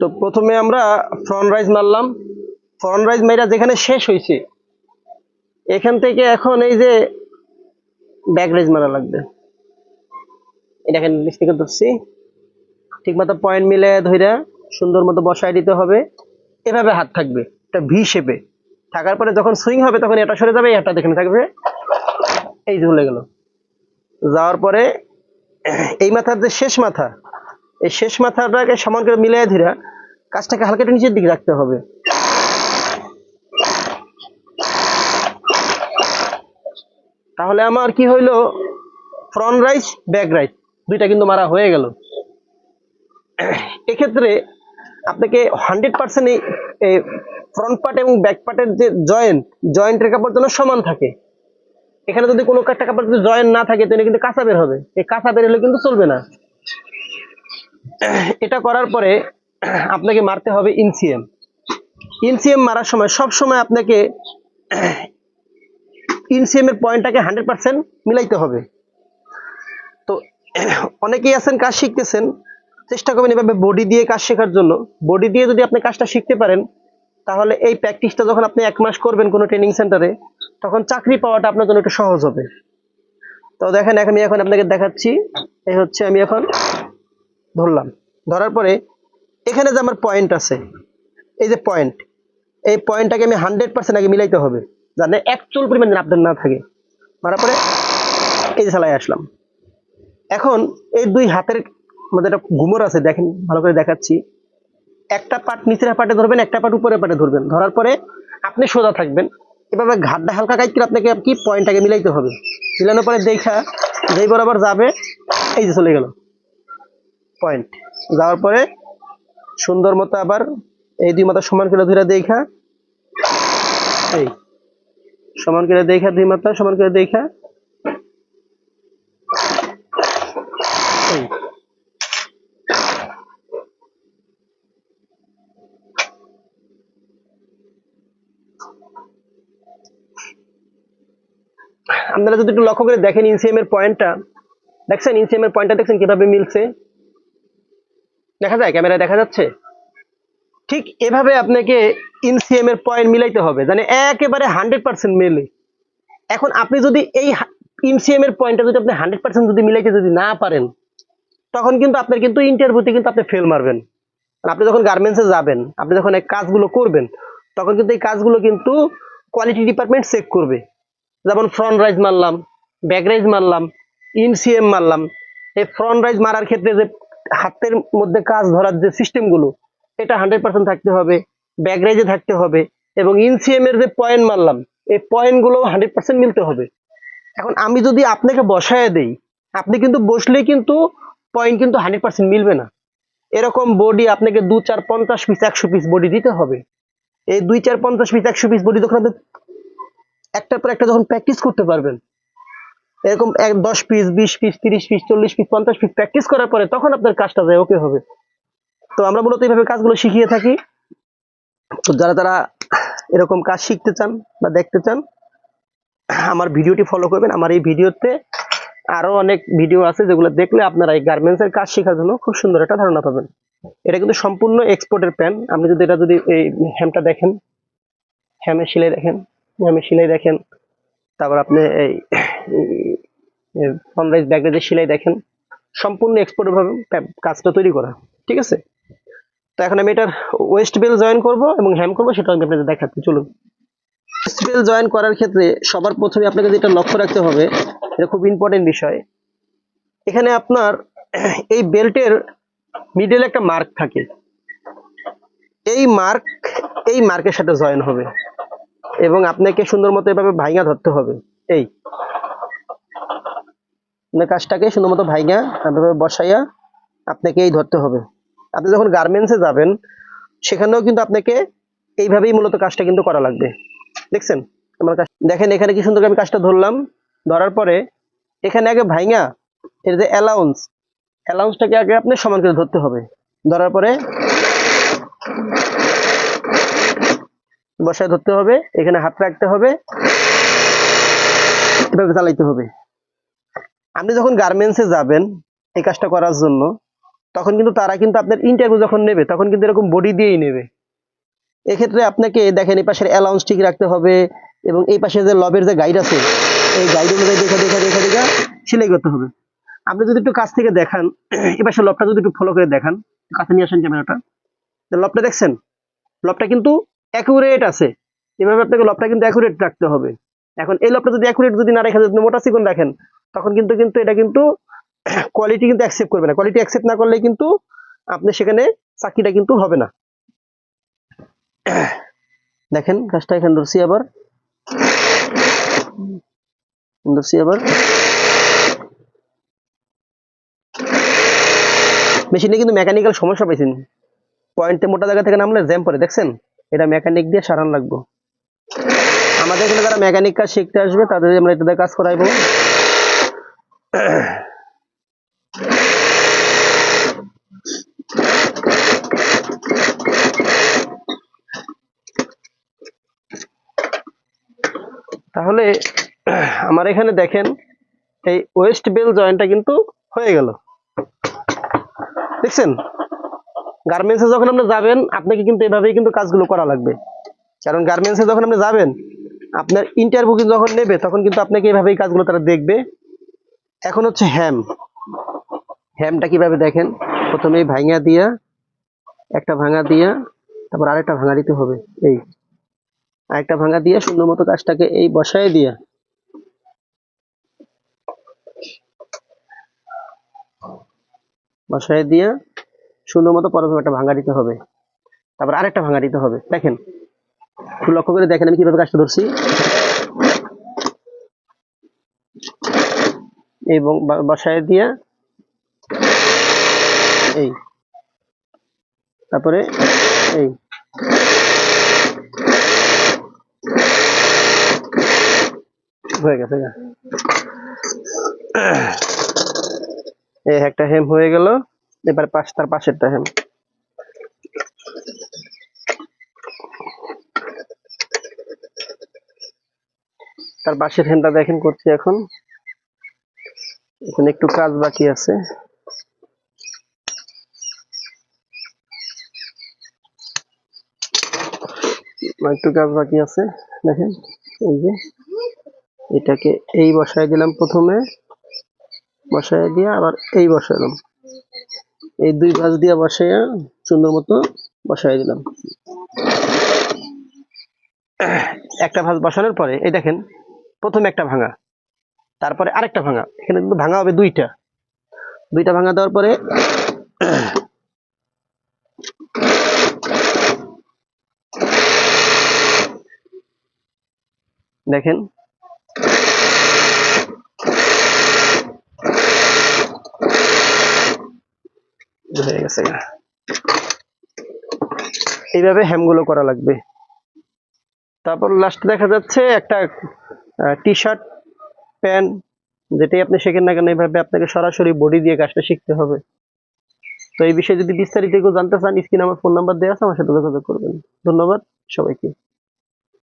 তো প্রথমে আমরা ফ্রন্ট রাইজ মারলাম। ফ্রন্ট রাইজ মেয়েরা যেখানে শেষ হয়েছে এখান থেকে এখন এই যে ব্যাক রাইজ মারা লাগবে। এটা এখানে নিচ থেকে ধরছি। ঠিক মতো পয়েন্ট মিলে ধইরা সুন্দর মতো বসায় দিতে হবে। এভাবে হাত থাকবে, এটা ভি শেপে থাকার পরে যখন সুইং হবে, তখন এটা সরে যাবে, এটা দেখে থাকবে। এই ঝুলে গেল। যাওয়ার পরে এই মাথার যে শেষ মাথা এই শেষ মাথাটাকে সমান করে মিলিয়ে ধীরা কাজটাকে হালকা একটু নিচের দিকে রাখতে হবে। তাহলে আমার কি হইল? ফ্রন্ট রাইস ব্যাক রাইস দুইটা কিন্তু মারা হয়ে গেল। এক্ষেত্রে আপনাকে হান্ড্রেড পার্সেন্ট এই ফ্রন্ট পার্ট এবং ব্যাক পার্টের যে জয়েন্ট জয়েন্টের কাপড় যেন সমান থাকে। এখানে যদি কোনো একটা কাপড় যদি জয়েন্ট না থাকে, তাহলে কিন্তু কাঁচা বের হবে। এই কাঁচা বের হলে কিন্তু চলবে না। এটা করার পরে আপনাকে মারতে হবে ইনসিএম। ইনসিএম মারার সময় সব সময় আপনাকে ইনসিএম এর পয়েন্টটাকে হান্ড্রেড পার্সেন্ট মিলাইতে হবে। তো অনেকেই আছেন, কাজ শিখতেছেন, চেষ্টা করবেন এভাবে বডি দিয়ে কাজ শেখার জন্য। বডি দিয়ে যদি আপনি কাজটা শিখতে পারেন, তাহলে এই প্র্যাকটিসটা যখন আপনি এক মাস করবেন কোনো ট্রেনিং সেন্টারে তখন চাকরি পাওয়াটা আপনার জন্য একটু সহজ হবে। তো দেখেন, এখন আমি এখন আপনাকে দেখাচ্ছি, এই হচ্ছে আমি এখন ধরলাম। ধরার পরে এখানে যে আমার পয়েন্ট আছে, এই যে পয়েন্ট এই পয়েন্টটাকে আমি হান্ড্রেড পার্সেন্ট আগে মিলাইতে হবে এক চুল পরিমাণ যেন আপনার না থাকে। মারার পরে এই যে চালাই আসলাম। এখন এই দুই হাতের মধ্যে একটা ঘুমর আছে, দেখেন, ভালো করে দেখাচ্ছি। একটা পাট নিচের পাটে ধরবেন, একটা পাট উপরের পাটে ধরবেন। ধরার পরে আপনি সোজা থাকবেন। এভাবে ঘাটটা হালকা করে আপনাকে কি পয়েন্টটাকে মিলাইতে হবে। মিলানোর পরে দেখা, যেই বরাবর যাবে, এই যে চলে গেল। পয়েন্ট যাওয়ার পরে সুন্দর মতো আবার এই দুই মাথা সমান করে ধরে দেখা। এই, সমান করে দেখা, দুই মাথা সমান করে দেখা। আপনারা যদি একটু লক্ষ্য করে দেখেন, ইনসিএম এর পয়েন্টটা দেখছেন? ইনসিএম এর পয়েন্টটা দেখছেন? কীভাবে মিলছে? দেখা যায়, ক্যামেরায় দেখা যাচ্ছে? ঠিক এভাবে আপনাকে ইনসিএম এর পয়েন্ট মিলাইতে হবে মানে একেবারে হান্ড্রেড পার্সেন্ট মেলে। এখন আপনি যদি এই ইনসিএম এর পয়েন্টটা যদি আপনি হান্ড্রেড পার্সেন্ট যদি মিলাইতে যদি না পারেন, তখন কিন্তু আপনার কিন্তু ইন্টারভিউতে কিন্তু আপনি ফেল মারবেন। আপনি যখন গার্মেন্টসে যাবেন, আপনি যখন এই কাজগুলো করবেন, তখন কিন্তু এই কাজগুলো কিন্তু কোয়ালিটি ডিপার্টমেন্ট চেক করবে। যেমন ফ্রন্ট রাইজ মারলাম ব্যাক রাইজ মারলাম ইনসিএম মারলাম। এই ফ্রন্ট রাইজ মারার ক্ষেত্রে যে হাতের মধ্যে কাজ ধরার যে সিস্টেমগুলো এটা হান্ড্রেড পার্সেন্ট থাকতে হবে ব্যাক থাকতে হবে, এবং ইনসিএম এর যে পয়েন্ট মারলাম এই পয়েন্টগুলো হান্ড্রেড পার্সেন্ট মিলতে হবে। এখন আমি যদি আপনাকে বসায় দেই, আপনি কিন্তু বসলে কিন্তু পয়েন্ট কিন্তু হান্ড্রেড পার্সেন্ট মিলবে না। এরকম বডি আপনাকে দু, চার, পঞ্চাশ পিস একশো পিস বডি দিতে হবে। এই দুই, চার, পঞ্চাশ পিস একশো পিস বডি যখন আপনি একটার পর একটা যখন প্র্যাকটিস করতে পারবেন এরকম এক দশ পিস বিশ পিস তিরিশ পিস চল্লিশ পিস পঞ্চাশ পিস প্র্যাকটিস করার পরে তখন আপনার কাজটা যায় ওকে হবে। তো আমরা মূলত এইভাবে কাজগুলো শিখিয়ে থাকি। তো যারা তারা এরকম কাজ শিখতে চান বা দেখতে চান, আমার ভিডিওটি ফলো করবেন। আমার এই ভিডিওতে আরও অনেক ভিডিও আছে যেগুলো দেখলে আপনারা এই গার্মেন্টস এর কাজ শেখার জন্য খুব সুন্দর একটা ধারণা পাবেন। এটা কিন্তু সম্পূর্ণ এক্সপোর্টের প্যান আপনি যদি এটা যদি এই হ্যামটা দেখেন হ্যামের সেলাই দেখেন হ্যামের সেলাই দেখেন, তারপর আপনি এই সানরাইজ ব্যাগেজের সেলাই দেখেন। সম্পূর্ণ এক্সপোর্টের ভাবে কাজটা তৈরি করা, ঠিক আছে? তো এখন আমি এটার ওয়েস্ট বেল জয়েন করব এবং হ্যাম করব, সেটা আমি আপনাদের দেখাচ্ছি, চলুন। ওয়েস্ট বেল জয়েন করার ক্ষেত্রে সবার প্রথমে আপনাকে যেটা লক্ষ্য রাখতে হবে, এটা খুব ইম্পর্টেন্ট বিষয়। এখানে আপনার এই বেল্টের মিডলে একটা মার্ক থাকে। এই মার্ক এই মার্কের সাথে জয়েন হবে। এবং আপনাকে সুন্দর মতো এভাবে ভাইঙা ধরতে হবে। এই। আপনার কাজটাকে সুন্দর মতো ভাইঙা এভাবে বসাইয়া আপনাকে এই ধরতে হবে। আপনি যখন গার্মেন্টসে যাবেন, সেখানেও কিন্তু আপনাকে এইভাবেই মূলত কাজটা কিন্তু করা লাগবে। দেখছেন? আমার কাজ দেখেন এখানে কি সুন্দর আমি কাজটা ধরলাম। ধরার পরে এখানে আগে ভাইঙা এর যে অ্যালাউন্স অ্যালাউন্সটাকে আগে আপনি সমান করে ধরতে হবে। ধরার পরে বসায় ধরতে হবে, এখানে হাত রাখতে হবে, এভাবে চালাইতে হবে। আপনি যখন গার্মেন্টসে যাবেন এই কাজটা করার জন্য, তখন কিন্তু তারা কিন্তু আপনার ইন্টারভিউ যখন নেবে, তখন কিন্তু এরকম বডি দিয়েই নেবে। এক্ষেত্রে আপনাকে দেখেন, এই পাশের অ্যালাউন্স ঠিক রাখতে হবে এবং এই পাশে যে লবের যে গাইড আছে, এই গাইড অনুযায়ী দেখা দেখা দেখা দেখা সেলাই করতে হবে। আপনি যদি একটু কাছ থেকে দেখান, এই পাশে লবটা যদি একটু ফলো করে দেখান, কাছে নিয়ে আসেন ক্যামেরাটা লবটা দেখছেন, লবটা কিন্তু অ্যাকুরেট আছে। এভাবে আপনাকে লবটা কিন্তু অ্যাকুরেট রাখতে হবে। এখন এই লবটা যদি অ্যাকুরেট যদি না রেখে যদি মোটা চিকন রাখেন তখন কিন্তু কিন্তু এটা কিন্তু কোয়ালিটি কিন্তু অ্যাকসেপ্ট করবে না। কোয়ালিটি অ্যাকসেপ্ট না করলে কিন্তু আপনি সেখানে চাকরিটা কিন্তু হবে না। দেখেন, কাজটা এখানে ধরছি আবার। ধরছি আবার। মেশিনে কিন্তু মেকানিক্যাল সমস্যা পাইছেন। পয়েন্টে মোটা জায়গা থেকে নামলে জ্যাম পরে দেখছেন? এটা মেকানিক দিয়ে সারান লাগবো। আমাদের এখানে যারা মেকানিক কাজ শিখতে আসবে, তাদের আমরা এটাতে কাজ করাইবো। তাহলে আমার এখানে দেখেন, এই ওয়েস্ট বেল জয়েন্টটা কিন্তু হয়ে গেল। দেখছেন? গার্মেন্টসে যখন আপনি যাবেন, আপনাকে কিন্তু এভাবেই কিন্তু কাজগুলো করা লাগবে। কারণ গার্মেন্টসে যখন আপনি যাবেন, আপনার ইন্টারভিউ যখন নেবে, তখন কিন্তু আপনাকে এভাবেই কাজগুলো তারা দেখবে। এখন হচ্ছে হ্যাম হ্যামটা কীভাবে দেখেন? প্রথমে ভাঙা দিয়া, একটা ভাঙা দিয়া, তারপর আরেকটা ভাঙা দিতে হবে, এই। আরেকটা ভাঙা দিয়ে, সুন্দর মতো কাজটাকে এই বসায় দিয়া। বসায় দিয়া, সুন্দর মতো পরপর একটা ভাঙা দিতে হবে। তারপর আরেকটা ভাঙা দিতে হবে। দেখেন, একটু লক্ষ্য করে দেখেন আমি কীভাবে কাজটা ধরছি। এবং বসায় দিয়া এই, তারপরে এই। হয়ে গেছে। এই একটা হেম হয়ে গেল, এবার পাশ, তার পাশেরটা হেম। তার পাশের হেমটা দেখেন করছি এখন। এখানে একটু কাজ বাকি আছে। একটু কাজ বাকি আছে, দেখেন, এই যে। এটাকে এই বসায় দিলাম প্রথমে। বসায় দিয়ে আবার এই বসালাম এই দুই ভাঁজ দিয়ে বসাইয়া সুন্দর মতো বসায় দিলাম। একটা ভাঁজ বসানোর পরে, এই দেখেন, প্রথমে একটা ভাঙা। তারপরে আরেকটা ভাঙা। এখানে কিন্তু ভাঙা হবে দুইটা। দুইটা ভাঙা দেওয়ার পরে দেখেন। হয়ে গেছে। এইভাবে হ্যামগুলো করা লাগবে। তারপর লাস্ট দেখা যাচ্ছে একটা টি শার্ট প্যান্ট যেটাই আপনি শেখেন না কেন, এইভাবে আপনাকে সরাসরি বডি দিয়ে কাজটা শিখতে হবে। তো এই বিষয়ে যদি বিস্তারিত কেউ জানতে চান স্ক্রিনে আমার ফোন নাম্বার দেওয়া আছে, আমার সাথে যোগাযোগ করবেন। ধন্যবাদ সবাইকে।